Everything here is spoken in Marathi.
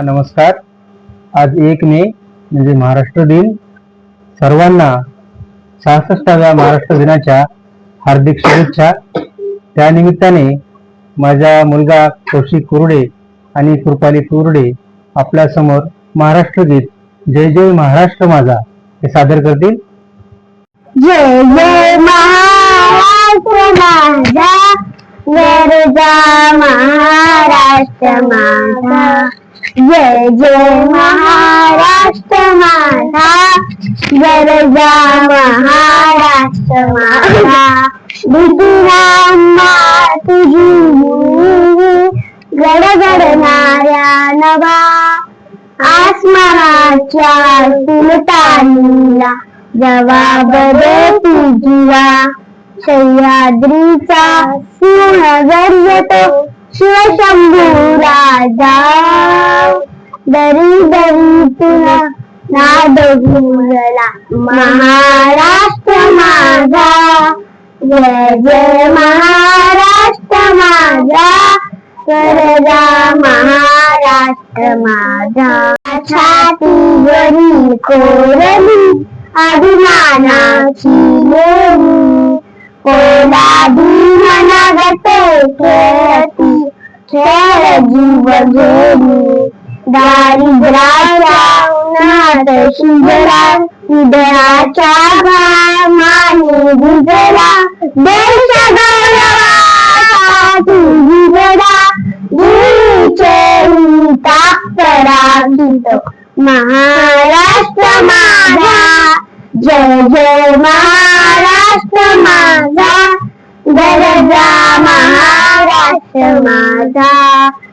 नमस्कार. आज एक मे म्हणजे महाराष्ट्र दिन. सर्वांना सहासष्टाव्या महाराष्ट्र दिनाच्या हार्दिक शुभेच्छा. त्यानिमित्ताने माझा मुलगा कौशिक कुरडे आणि कृपाली कुरडे आपल्यासमोर महाराष्ट्र गीत जय जय महाराष्ट्र माझा हे सादर करतील. जय जय महाराष्ट्र माझा महाराष्ट्र माझा. जय जय महाराष्ट्र माझा गरजा महाराष्ट्र माझा तुझी गडगडणाऱ्या नवा आसमानाच्या सुलतानीला जवाब दे जीवा सह्याद्रीचा सिंह गर्जतो शिवशंभू राजा दरी दरी तुला नाद गुंजला महाराष्ट्र माझा. जय जय महाराष्ट्र माझा. करजा महाराष्ट्र माझा. छातीवरील कोरली अभिमानाची गोरी कोलादी मनागते खेळती खेळ जीव गेली दारिद्र्याच्या उन्हात शिजला हृदयाच्या माने भिजला देश गौरवाचा तुझी गडा दिलीचे ताकरागीत महाराष्ट्र माझा जय जय महाराष्ट्र माझा गरजा महाराष्ट्र माझा